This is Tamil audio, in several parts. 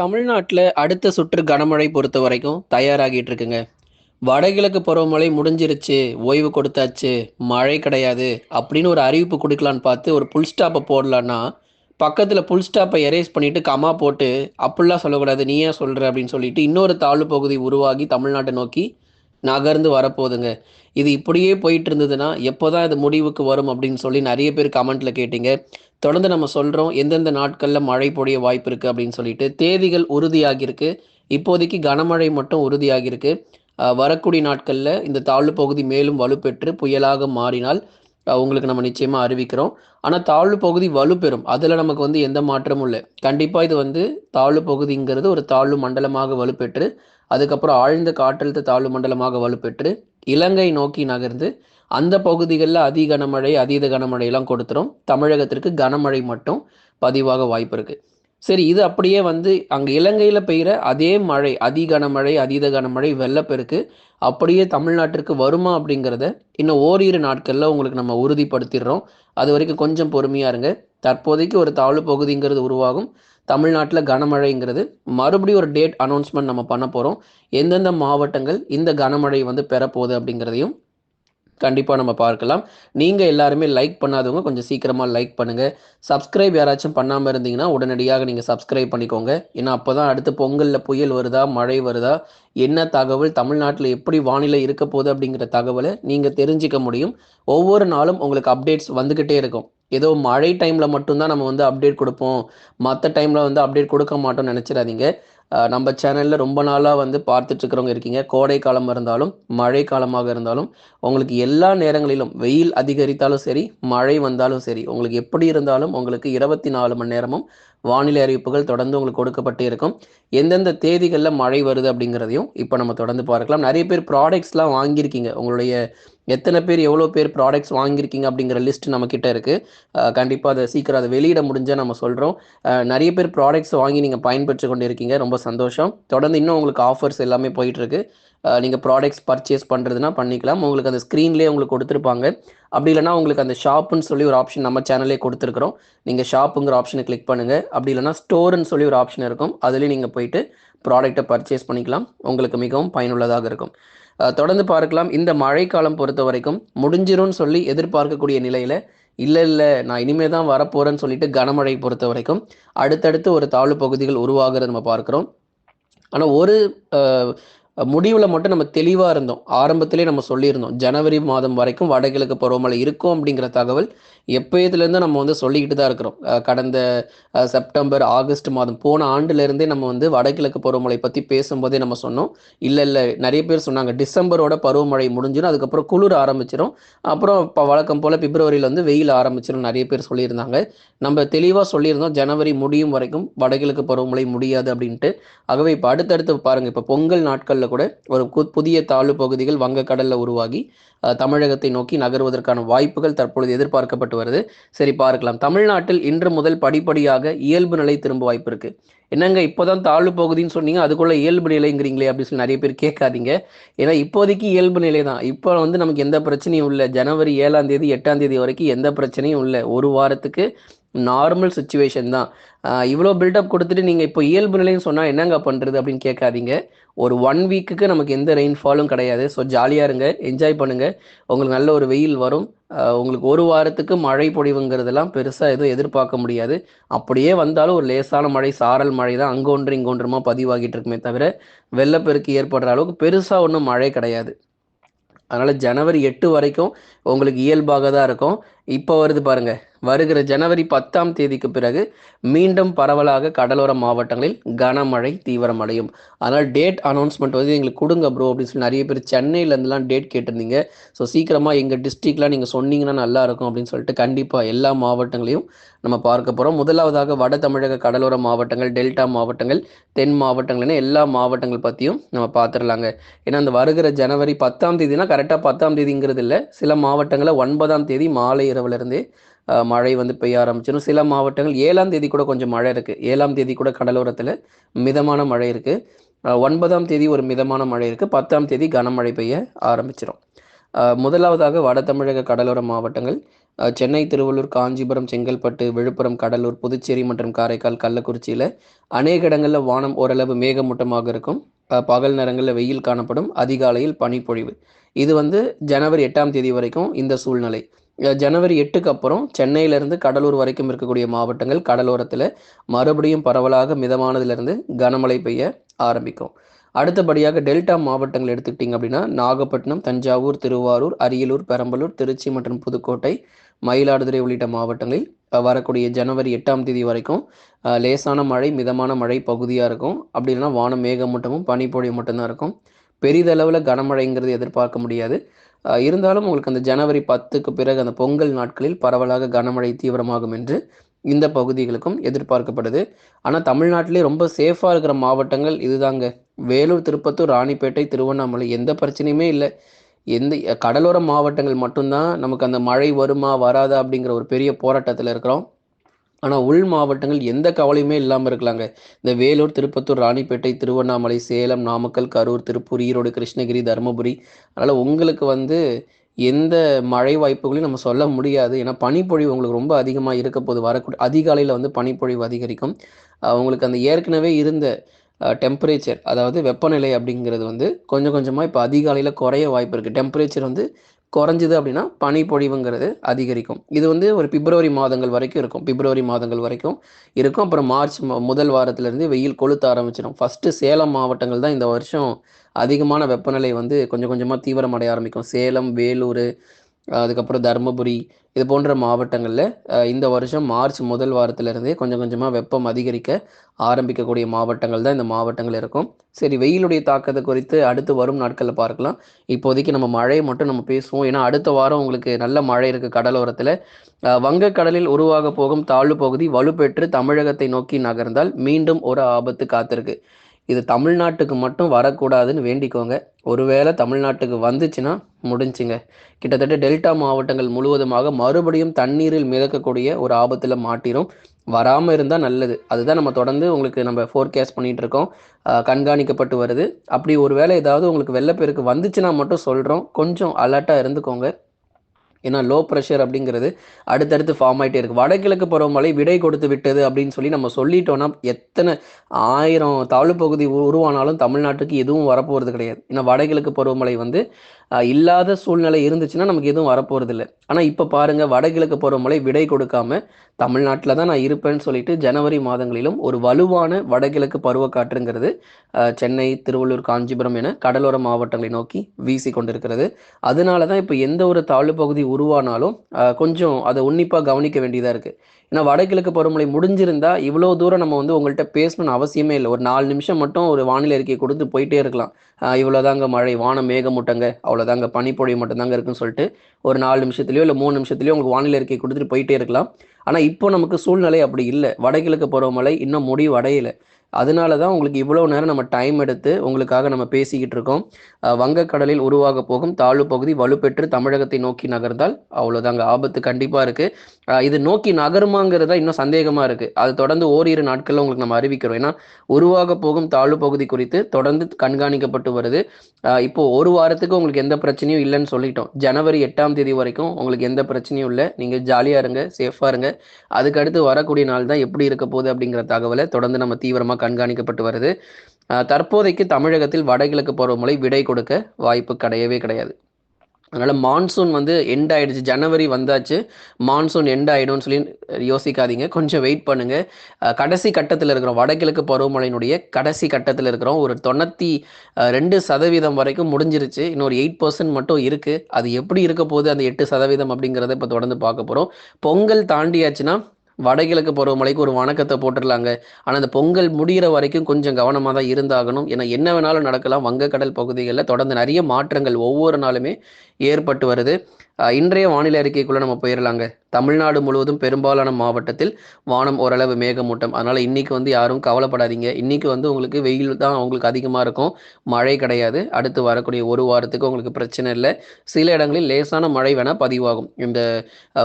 தமிழ்நாட்டில் அடுத்த சுற்று கனமழை பொறுத்த வரைக்கும் தயாராகிட்டு இருக்குங்க வடகிழக்கு பருவமழை முடிஞ்சிருச்சு ஓய்வு கொடுத்தாச்சு மழை கிடையாது அப்படின்னு ஒரு அறிவிப்பு கொடுக்கலான்னு பார்த்து ஒரு புல் ஸ்டாப்பை போடலான்னா பக்கத்தில் புல் ஸ்டாப்பை எரேஸ் பண்ணிட்டு கமா போட்டு அப்படிலாம் சொல்லக்கூடாது நீ ஏன் சொல்கிற அப்படின்னு சொல்லிட்டு இன்னொரு தாழ்வு பகுதி உருவாகி தமிழ்நாட்டை நோக்கி நகர்ந்து வரப்போகுதுங்க. இது இப்படியே போயிட்டு இருந்ததுன்னா எப்போ தான் இது முடிவுக்கு வரும் அப்படின்னு சொல்லி நிறைய பேர் கமெண்ட்டில் கேட்டீங்க. தொடர்ந்து நம்ம சொல்கிறோம் எந்தெந்த நாட்களில் மழை பொழிய வாய்ப்பு இருக்குது அப்படின்னு சொல்லிட்டு. தேதிகள் உறுதியாகியிருக்கு. இப்போதைக்கு கனமழை மட்டும் உறுதியாகியிருக்கு. வரக்கூடிய நாட்களில் இந்த தாழ்வு பகுதி மேலும் வலுப்பெற்று புயலாக மாறினால் உங்களுக்கு நம்ம நிச்சயமாக அறிவிக்கிறோம். ஆனால் தாழ்வு பகுதி வலுப்பெறும். அதில் நமக்கு வந்து எந்த மாற்றமும் இல்லை. கண்டிப்பாக இது வந்து தாழ்வு பகுதிங்கிறது ஒரு தாழ்வு மண்டலமாக வலுப்பெற்று அதுக்கப்புறம் ஆழ்ந்த காற்றழுத்த தாழ்வு மண்டலமாக வலுப்பெற்று இலங்கை நோக்கி நகர்ந்து அந்த பகுதிகளில் அதி கனமழை அதீத கனமழையெல்லாம் கொடுத்துரும். தமிழகத்திற்கு கனமழை மட்டும் பதிவாக வாய்ப்பு இருக்குது சரி இது அப்படியே வந்து அங்கே இலங்கையில் பெய்கிற அதே மழை அதி கனமழை அதீத கனமழை வெள்ளப்பெருக்கு அப்படியே தமிழ்நாட்டிற்கு வருமா அப்படிங்கிறத இன்னும் ஓரிரு நாட்களில் உங்களுக்கு நம்ம உறுதிப்படுத்திடுறோம். அது வரைக்கும் கொஞ்சம் பொறுமையாக இருங்க. தற்போதைக்கு ஒரு தாழ்வு பகுதிங்கிறது உருவாகும். தமிழ்நாட்டில் கனமழைங்கிறது மறுபடியும் ஒரு டேட் அனௌன்ஸ்மெண்ட் நம்ம பண்ண போகிறோம் எந்தெந்த மாவட்டங்கள் இந்த கனமழை வந்து பெறப்போகுது அப்படிங்கிறதையும் கண்டிப்பாக நம்ம பார்க்கலாம். நீங்கள் எல்லாருமே லைக் பண்ணாதவங்க கொஞ்சம் சீக்கிரமாக லைக் பண்ணுங்கள் சப்ஸ்கிரைப் யாராச்சும் பண்ணாமல் இருந்தீங்கன்னா உடனடியாக நீங்கள் சப்ஸ்கிரைப் பண்ணிக்கோங்க. ஏன்னா அப்போ தான் அடுத்து பொங்கலில் புயல் வருதா மழை வருதா என்ன தகவல் தமிழ்நாட்டில் எப்படி வானிலை இருக்க போகுது அப்படிங்கிற தகவலை நீங்கள் தெரிஞ்சிக்க முடியும். ஒவ்வொரு நாளும் உங்களுக்கு அப்டேட்ஸ் வந்துக்கிட்டே இருக்கும். ஏதோ மழை டைமில் மட்டும்தான் நம்ம வந்து அப்டேட் கொடுப்போம். மற்ற டைமில் வந்து அப்டேட் கொடுக்க மாட்டோம்னு நினச்சிடாதீங்க. நம்ம சேனலில் ரொம்ப நாளாக வந்து பார்த்துட்டு இருக்கிறவங்க இருக்கீங்க. கோடை காலம் இருந்தாலும் மழை காலமாக இருந்தாலும் உங்களுக்கு எல்லா நேரங்களிலும் வெயில் அதிகரித்தாலும் சரி மழை வந்தாலும் சரி உங்களுக்கு எப்படி இருந்தாலும் உங்களுக்கு இருபத்தி நாலு மணி நேரமும் வானிலை அறிவிப்புகள் தொடர்ந்து உங்களுக்கு கொடுக்கப்பட்டே இருக்கும். எந்தெந்த தேதிகளில் மழை வருது அப்படிங்கிறதையும் இப்போ நம்ம தொடர்ந்து பார்க்கலாம். நிறைய பேர் ப்ராடக்ட்ஸ்லாம் வாங்கியிருக்கீங்க. உங்களுடைய எத்தனை பேர் எவ்வளோ பேர் ப்ராடக்ட்ஸ் வாங்கியிருக்கீங்க அப்படிங்கிற லிஸ்ட் நம்மக்கிட்ட இருக்குது கண்டிப்பாக அதை சீக்கிரம் அதை வெளியிட முடிஞ்சால் நம்ம சொல்கிறோம் நிறைய பேர் ப்ராடக்ட்ஸ் வாங்கி நீங்கள் பயன்பெற்று கொண்டு இருக்கீங்க ரொம்ப சந்தோஷம். தொடர்ந்து இன்னும் உங்களுக்கு ஆஃபர்ஸ் எல்லாமே போயிட்டுருக்கு நீங்கள் ப்ராடக்ட்ஸ் பர்ச்சேஸ் பண்ணுறதுனா பண்ணிக்கலாம். உங்களுக்கு அந்த ஸ்க்ரீன்லேயே உங்களுக்கு கொடுத்துருப்பாங்க. அப்படி இல்லைனா உங்களுக்கு அந்த ஷாப்புன்னு சொல்லி ஒரு ஆப்ஷன் நம்ம சேனல்லே கொடுத்துருக்குறோம். நீங்கள் ஷாப்புங்கிற ஆப்ஷனை கிளிக் பண்ணுங்கள் அப்படி இல்லைனா ஸ்டோர்னு சொல்லி ஒரு ஆப்ஷன் இருக்கும். அதுலேயும் நீங்கள் போயிட்டு ப்ராடக்ட்டை பர்ச்சேஸ் பண்ணிக்கலாம். உங்களுக்கு மிகவும் பயனுள்ளதாக இருக்கும். தொடர்ந்து பார்க்கலாம். இந்த மழைக்காலம் பொறுத்த வரைக்கும் முடிஞ்சிரும்னு சொல்லி எதிர்பார்க்கக்கூடிய நிலையில் இல்லை இல்லை நான் இனிமே தான் வரப்போகிறேன்னு சொல்லிட்டு கனமழை பொறுத்த வரைக்கும் அடுத்தடுத்து ஒரு தாழ்வு பகுதிகள் உருவாகிறத நம்ம பார்க்குறோம். ஆனால் ஒரு முடிவில் மட்டும் நம்ம தெளிவாக இருந்தோம். ஆரம்பத்திலே நம்ம சொல்லியிருந்தோம். ஜனவரி மாதம் வரைக்கும் வடகிழக்கு பருவமழை இருக்கும் அப்படிங்கிற தகவல் எப்போயத்துலேருந்து நம்ம வந்து சொல்லிக்கிட்டு தான் இருக்கிறோம். கடந்த செப்டம்பர் ஆகஸ்ட் மாதம் போன ஆண்டுலேருந்தே நம்ம வந்து வடகிழக்கு பருவமழை பற்றி பேசும்போதே நம்ம சொன்னோம். இல்லை இல்லை நிறைய பேர் சொன்னாங்க டிசம்பரோட பருவமழை முடிஞ்சிடும் அதுக்கப்புறம் குளிர் ஆரம்பிச்சிடும் அப்புறம் இப்போ வழக்கம் போல் பிப்ரவரியில் வந்து வெயில் ஆரம்பிச்சிடும் நிறைய பேர் சொல்லியிருந்தாங்க. நம்ம தெளிவாக சொல்லியிருந்தோம் ஜனவரி முடியும் வரைக்கும் வடகிழக்கு பருவமழை முடியாது அப்படின்ட்டு. ஆகவே இப்போ அடுத்தடுத்து பாருங்கள் இப்போ பொங்கல் நாட்களில் கூட ஒரு கு- புதிய தாழ்வு பகுதிகள் வங்கக்கடலில் உருவாகி தமிழகத்தை நோக்கி நகர்வதற்கான வாய்ப்புகள் தற்பொழுது எதிர்பார்க்கப்பட்டு வருது. சரி பார்க்கலாம். தமிழ்நாட்டில் இன்று முதல் படிப்படியாக இயல்பு நிலை திரும்ப வாய்ப்பு இருக்கு. என்னங்க இப்போதான் தாழ்வு பகுதின்னு சொன்னீங்க அதுக்குள்ள இயல்பு நிலைங்கிறீங்களே அப்படின்னு சொல்லி நிறைய பேர் கேட்காதீங்க. ஏன்னா இப்போதைக்கு இயல்பு நிலை தான். இப்போ வந்து நமக்கு எந்த பிரச்சனையும் இல்லை. ஜனவரி ஏழாம் தேதி எட்டாம் தேதி வரைக்கும் எந்த பிரச்சனையும் இல்லை. ஒரு வாரத்துக்கு நார்மல் சுச்சுவேஷன் தான். இவ்வளோ பில்டப் கொடுத்துட்டு நீங்கள் இப்போ இயல்பு நிலைன்னு சொன்னால் என்னங்க பண்ணுறது அப்படின்னு கேட்காதீங்க. ஒரு ஒன் வீக்குக்கு நமக்கு எந்த ரெயின்ஃபாலும் கிடையாது. ஸோ ஜாலியாக இருங்க என்ஜாய் பண்ணுங்கள் உங்களுக்கு நல்ல ஒரு வெயில் வரும். உங்களுக்கு ஒரு வாரத்துக்கு மழை பொழிவுங்கிறதெல்லாம் பெருசாக எதுவும் எதிர்பார்க்க முடியாது. அப்படியே வந்தாலும் ஒரு லேசான மழை சாரல் மழை தான் அங்கே ஒன்று இங்கே ஒன்றுமா பதிவாகிட்டு இருக்குமே தவிர வெள்ளப்பெருக்கு ஏற்படுற அளவுக்கு பெருசாக ஒன்றும் மழை கிடையாது. அதனால் ஜனவரி எட்டு வரைக்கும் உங்களுக்கு இயல்பாக தான் இருக்கும். இப்போ வருது பாருங்கள் வருகிற ஜனவரி பத்தாம் தேதிக்கு பிறகு மீண்டும் பரவலாக கடலோர மாவட்டங்களில் கனமழை தீவிரமடையும். அதனால் டேட் அனௌன்ஸ்மெண்ட் வந்து எங்களுக்கு கொடுங்க ப்ரோ அப்படின்னு சொல்லி நிறைய பேர் சென்னையிலேருந்துலாம் டேட் கேட்டிருந்தீங்க. ஸோ சீக்கிரமாக எங்கள் டிஸ்ட்ரிக்ட்லாம் நீங்கள் சொன்னீங்கன்னா நல்லா இருக்கும் அப்படின்னு சொல்லிட்டு கண்டிப்பாக எல்லா மாவட்டங்களையும் நம்ம பார்க்க போகிறோம் முதலாவதாக வட தமிழக கடலோர மாவட்டங்கள் டெல்டா மாவட்டங்கள் தென் மாவட்டங்கள்னு எல்லா மாவட்டங்கள் பற்றியும் நம்ம பார்த்துடலாங்க. ஏன்னா அந்த வருகிற ஜனவரி பத்தாம் தேதினா கரெக்டாக பத்தாம் தேதிங்கிறது இல்லை. சில மாவட்டங்களில் ஒன்பதாம் தேதி மாலை இரவுலேருந்தே மழை வந்து பெய்ய ஆரம்பிச்சிடும் சில மாவட்டங்கள் ஏழாம் தேதி கூட கொஞ்சம் மழை இருக்குது ஏழாம் தேதி கூட கடலோரத்தில் மிதமான மழை இருக்குது ஒன்பதாம் தேதி ஒரு மிதமான மழை இருக்குது பத்தாம் தேதி கனமழை பெய்ய ஆரம்பிச்சிடும் முதலாவதாக வட தமிழக கடலோர மாவட்டங்கள். சென்னை திருவள்ளூர் காஞ்சிபுரம் செங்கல்பட்டு விழுப்புரம் கடலூர் புதுச்சேரி மற்றும் காரைக்கால் கள்ளக்குறிச்சியில் அநேக இடங்களில் வானம் ஓரளவு மேகமூட்டமாக இருக்கும். பகல் நேரங்களில் வெயில் காணப்படும். அதிகாலையில் பனிப்பொழிவு. இது வந்து ஜனவரி எட்டாம் தேதி வரைக்கும் இந்த சூழ்நிலை. ஜனவரி எட்டுக்கு அப்புறம் சென்னையிலிருந்து கடலூர் வரைக்கும் இருக்கக்கூடிய மாவட்டங்கள் கடலோரத்தில் மறுபடியும் பரவலாக மிதமானதிலிருந்து கனமழை பெய்ய ஆரம்பிக்கும். அடுத்தபடியாக டெல்டா மாவட்டங்கள் எடுத்துக்கிட்டிங்க அப்படின்னா நாகப்பட்டினம் தஞ்சாவூர் திருவாரூர் அரியலூர் பெரம்பலூர் திருச்சி மற்றும் புதுக்கோட்டை மயிலாடுதுறை உள்ளிட்ட மாவட்டங்களில் வரக்கூடிய ஜனவரி எட்டாம் தேதி வரைக்கும் லேசான மழை மிதமான மழை பகுதியாக இருக்கும். அப்படி இல்லைன்னா வானம் மேகமூட்டமும் பனிப்பொழிவு மட்டும்தான் இருக்கும். பெரிதளவில் கனமழைங்கிறது எதிர்பார்க்க முடியாது. இருந்தாலும் உங்களுக்கு அந்த ஜனவரி பத்துக்கு பிறகு அந்த பொங்கல் நாட்களில் பரவலாக கனமழை தீவிரமாகும் என்று இந்த பகுதிகளுக்கும் எதிர்பார்க்கப்படுது. ஆனால் தமிழ்நாட்டிலே ரொம்ப சேஃபாக இருக்கிற மாவட்டங்கள் இதுதாங்க. வேலூர் திருப்பத்தூர் ராணிப்பேட்டை திருவண்ணாமலை எந்த பிரச்சனையுமே இல்லை. எந்த கடலோர மாவட்டங்கள் மட்டும்தான் நமக்கு அந்த மழை வருமா வராதா அப்படிங்கிற ஒரு பெரிய போராட்டத்தில் இருக்கிறோம். ஆனால் உள் மாவட்டங்கள் எந்த கவலையுமே இல்லாமல் இருக்கலாங்க. இந்த வேலூர் திருப்பத்தூர் ராணிப்பேட்டை திருவண்ணாமலை சேலம் நாமக்கல் கரூர் திருப்பூர் ஈரோடு கிருஷ்ணகிரி தருமபுரி அதனால் உங்களுக்கு வந்து எந்த மழை வாய்ப்புகளையும் நம்ம சொல்ல முடியாது. ஏன்னா பனிப்பொழிவு உங்களுக்கு ரொம்ப அதிகமாக இருக்க போது வரக்கூடிய அதிகாலையில் வந்து பனிப்பொழிவு அதிகரிக்கும். உங்களுக்கு அந்த ஏற்கனவே இருந்த டெம்பரேச்சர் அதாவது வெப்பநிலை அப்படிங்கிறது வந்து கொஞ்சம் கொஞ்சமாக இப்போ அதிகாலையில் குறைய வாய்ப்பு இருக்குது டெம்பரேச்சர் வந்து குறைஞ்சிது அப்படின்னா பனிப்பொழிவுங்கிறது அதிகரிக்கும். இது வந்து ஒரு பிப்ரவரி மாதங்கள் வரைக்கும் இருக்கும். பிப்ரவரி மாதங்கள் வரைக்கும் இருக்கும். அப்புறம் மார்ச் முதல் வாரத்திலேருந்து வெயில் கொளுத்த ஆரம்பிச்சிடும். ஃபஸ்ட்டு சேலம் மாவட்டங்கள் தான் இந்த வருஷம் அதிகமான வெப்பநிலை வந்து கொஞ்சம் கொஞ்சமாக தீவிரமடைய ஆரம்பிக்கும். சேலம் வேலூர் அதுக்கப்புறம் தருமபுரி இது போன்ற மாவட்டங்களில் இந்த வருஷம் மார்ச் முதல் வாரத்திலிருந்தே கொஞ்சம் கொஞ்சமாக வெப்பம் அதிகரிக்க ஆரம்பிக்கக்கூடிய மாவட்டங்கள் தான் இந்த மாவட்டங்கள் இருக்கும். சரி வெயிலுடைய தாக்கத்தை குறித்து அடுத்து வரும் நாட்களில் பார்க்கலாம். இப்போதைக்கு நம்ம மழையை மட்டும் நம்ம பேசுவோம். ஏன்னா அடுத்த வாரம் உங்களுக்கு நல்ல மழை இருக்குது கடலோரத்தில். வங்கக்கடலில் உருவாக போகும் தாழ்வு பகுதி வலுப்பெற்று தமிழகத்தை நோக்கி நகர்ந்தால் மீண்டும் ஒரு ஆபத்து காத்திருக்கு. இது தமிழ்நாட்டுக்கு மட்டும் வரக்கூடாதுன்னு வேண்டிக்கோங்க. ஒருவேளை தமிழ்நாட்டுக்கு வந்துச்சுன்னா முடிஞ்சுங்க. கிட்டத்தட்ட டெல்டா மாவட்டங்கள் முழுவதுமாக மறுபடியும் தண்ணீரில் மிதக்கக்கூடிய ஒரு ஆபத்தில் மாட்டிரும். வராமல் இருந்தால் நல்லது. அதுதான் நம்ம தொடர்ந்து உங்களுக்கு நம்ம ஃபோர்காஸ்ட் பண்ணிட்டு இருக்கோம். கண்காணிக்கப்பட்டு வருது. அப்படி ஒரு வேளை ஏதாவது உங்களுக்கு வெள்ளப்பெருக்கு வந்துச்சுன்னா மட்டும் சொல்கிறோம் கொஞ்சம் அலர்ட்டாக இருந்துக்கோங்க. ஏன்னா லோ ப்ரெஷர் அப்படிங்கிறது அடுத்தடுத்து ஃபார்ம் ஆகிட்டே இருக்கு. வடகிழக்கு பருவமழை விடை கொடுத்து விட்டது அப்படின்னு சொல்லி நம்ம சொல்லிட்டோம்னா எத்தனை ஆயிரம் தாழ்வு பகுதி உ- உருவானாலும் தமிழ்நாட்டுக்கு எதுவும் வரப்போகிறது கிடையாது. ஏன்னா வடகிழக்கு பருவமழை வந்து இல்லாத சூழ்நிலை இருந்துச்சுன்னா நமக்கு எதுவும் வரப்போகிறது இல்லை ஆனால் இப்போ பாருங்க வடகிழக்கு பருவமழை விடை கொடுக்காம தமிழ்நாட்டில் தான் நான் இருப்பேன்னு சொல்லிட்டு ஜனவரி மாதங்களிலும் ஒரு வலுவான வடகிழக்கு பருவக்காற்றுங்கிறது சென்னை திருவள்ளூர் காஞ்சிபுரம் என கடலோர மாவட்டங்களை நோக்கி வீசி கொண்டிருக்கிறது அதனால தான் இப்போ எந்த ஒரு தாழ்வு பகுதி உருவானாலும் கொஞ்சம் அதை உன்னிப்பாக கவனிக்க வேண்டியதாக இருக்குது ஏன்னா வடகிழக்கு பருவமழை முடிஞ்சிருந்தா இவ்வளோ தூரம் நம்ம வந்து உங்கள்கிட்ட பேசணும்னு அவசியமே இல்லை. ஒரு நாலு நிமிஷம் மட்டும் ஒரு வானிலை அறிக்கை கொடுத்து போயிட்டே இருக்கலாம். இவ்வளோதாங்க மழை வானம் மேகமூட்டங்க அவ்வளோதாங்க பனிப்பொழிவு மட்டும்தாங்க இருக்குன்னு சொல்லிட்டு ஒரு நாலு நிமிஷத்துலையோ இல்லை மூணு நிமிஷத்துலையோ உங்களுக்கு வானிலை அறிக்கை கொடுத்துட்டு போயிட்டே இருக்கலாம். ஆனால் இப்போ நமக்கு சூழ்நிலை அப்படி இல்லை. வடகிழக்கு பருவமழை இன்னும் முடிவு அடையலை அதனால தான் உங்களுக்கு இவ்வளோ நேரம் நம்ம டைம் எடுத்து உங்களுக்காக நம்ம பேசிக்கிட்டு இருக்கோம். வங்கக்கடலில் உருவாக போகும் தாழ்வு பகுதி வலுப்பெற்று தமிழகத்தை நோக்கி நகர்ந்தால் அவ்வளோதாங்க ஆபத்து கண்டிப்பாக இருக்குது இது நோக்கி நகருமாங்கிறதா இன்னும் சந்தேகமாக இருக்குது அது தொடர்ந்து ஓரிரு நாட்களில் உங்களுக்கு நம்ம அறிவிக்கிறோம். ஏன்னா உருவாக போகும் தாழ்வு பகுதி குறித்து தொடர்ந்து கண்காணிக்கப்பட்டு வருது. இப்போ ஒரு வாரத்துக்கு உங்களுக்கு எந்த பிரச்சனையும் இல்லைன்னு சொல்லிட்டோம். ஜனவரி எட்டாம் தேதி வரைக்கும் உங்களுக்கு எந்த பிரச்சனையும் இல்லை. நீங்கள் ஜாலியாக இருங்க சேஃபாக இருங்க. அதுக்கடுத்து வரக்கூடிய நாள் தான் எப்படி இருக்க போகுது அப்படிங்கிற தகவலை தொடர்ந்து நம்ம தீவிரமாக கண்காணிக்கப்பட்டு வருது. தற்போதைக்கு தமிழகத்தில் வடகிழக்கு பருவமழை விடை கொடுக்க வாய்ப்பு கிடையவே கிடையாது. அதனால் மான்சூன் வந்து எண்ட் ஆகிடுச்சு ஜனவரி வந்தாச்சு. மான்சூன் எண்ட் ஆகிடும்னு சொல்லி யோசிக்காதீங்க. கொஞ்சம் வெயிட் பண்ணுங்கள் கடைசி கட்டத்தில் இருக்கிறோம். வடகிழக்கு பருவமழையினுடைய கடைசி கட்டத்தில் இருக்கிறோம். ஒரு தொண்ணூற்றி ரெண்டு சதவீதம் வரைக்கும் முடிஞ்சிருச்சு. இன்னொரு எயிட் பர்சன்ட் மட்டும் இருக்குது அது எப்படி இருக்க போகுது? அந்த எட்டு சதவீதம் அப்படிங்கிறத இப்போ தொடர்ந்து பார்க்க போகிறோம் பொங்கல் தாண்டியாச்சுன்னா வடகிழக்கு பருவமழைக்கு ஒரு வணக்கத்தை போட்டுடலாங்க. ஆனால் அந்த பொங்கல் முடிகிற வரைக்கும் கொஞ்சம் கவனமாக தான் இருந்தாகணும். ஏன்னா என்ன வேணாலும் நடக்கலாம். வங்கக்கடல் பகுதிகளில் தொடர்ந்து நிறைய மாற்றங்கள் ஒவ்வொரு நாளுமே ஏற்பட்டு வருது. இன்றைய வானிலை அறிக்கைக்குள்ளே நம்ம போயிடலாங்க. தமிழ்நாடு முழுவதும் பெரும்பாலான மாவட்டத்தில் வானம் ஓரளவு மேகமூட்டம். அதனால் இன்றைக்கி வந்து யாரும் கவலைப்படாதீங்க. இன்றைக்கி வந்து உங்களுக்கு வெயில் தான் உங்களுக்கு அதிகமாக இருக்கும். மழை கிடையாது. அடுத்து வரக்கூடிய ஒரு வாரத்துக்கு உங்களுக்கு பிரச்சனை இல்லை. சில இடங்களில் லேசான மழை வேணால் பதிவாகும். இந்த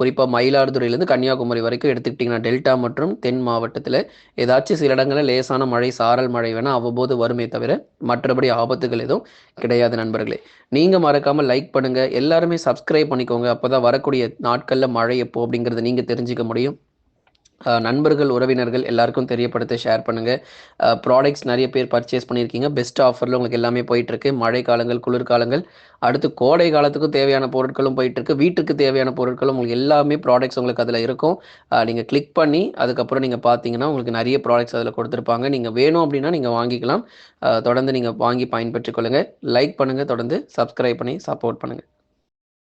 குறிப்பாக மயிலாடுதுறையிலேருந்து கன்னியாகுமரி வரைக்கும் எடுத்துக்கிட்டிங்கன்னா டெல்டா மற்றும் தென் மாவட்டத்தில் ஏதாச்சும் சில இடங்களில் லேசான மழை சாரல் மழை வேணால் அவ்வப்போது வருமே தவிர மற்றபடி ஆபத்துகள் எதுவும் கிடையாது நண்பர்களே. நீங்கள் மறக்காமல் லைக் பண்ணுங்கள் எல்லாருமே சப்ஸ்கிரைப் பண்ணிக்கோங்க. அப்போ தான் வரக்கூடிய நாட்களில் மழை எப்போ அப்படிங்கிறத நீங்கள் தெரிஞ்சுக்க முடியும். நண்பர்கள் உறவினர்கள் எல்லாருக்கும் தெரியப்படுத்த ஷேர் பண்ணுங்கள் ப்ராடக்ட்ஸ் நிறைய பேர் பர்ச்சேஸ் பண்ணியிருக்கீங்க. பெஸ்ட் ஆஃபரில் உங்களுக்கு எல்லாமே போயிட்டுருக்கு. மழை காலங்கள் குளிர்காலங்கள் அடுத்து கோடை காலத்துக்கும் தேவையான பொருட்களும் போயிட்டுருக்கு. வீட்டுக்கு தேவையான பொருட்களும் உங்களுக்கு எல்லாமே ப்ராடக்ட்ஸ் உங்களுக்கு அதில் இருக்கும். நீங்கள் கிளிக் பண்ணி அதுக்கப்புறம் நீங்கள் பார்த்தீங்கன்னா உங்களுக்கு நிறைய ப்ராடக்ட்ஸ் அதில் கொடுத்துருப்பாங்க. நீங்கள் வேணும் அப்படின்னா நீங்கள் வாங்கிக்கலாம். தொடர்ந்து நீங்கள் வாங்கி பயன்பெற்றுக் கொள்ளுங்கள் லைக் பண்ணுங்கள் தொடர்ந்து சப்ஸ்கிரைப் பண்ணி சப்போர்ட் பண்ணுங்கள்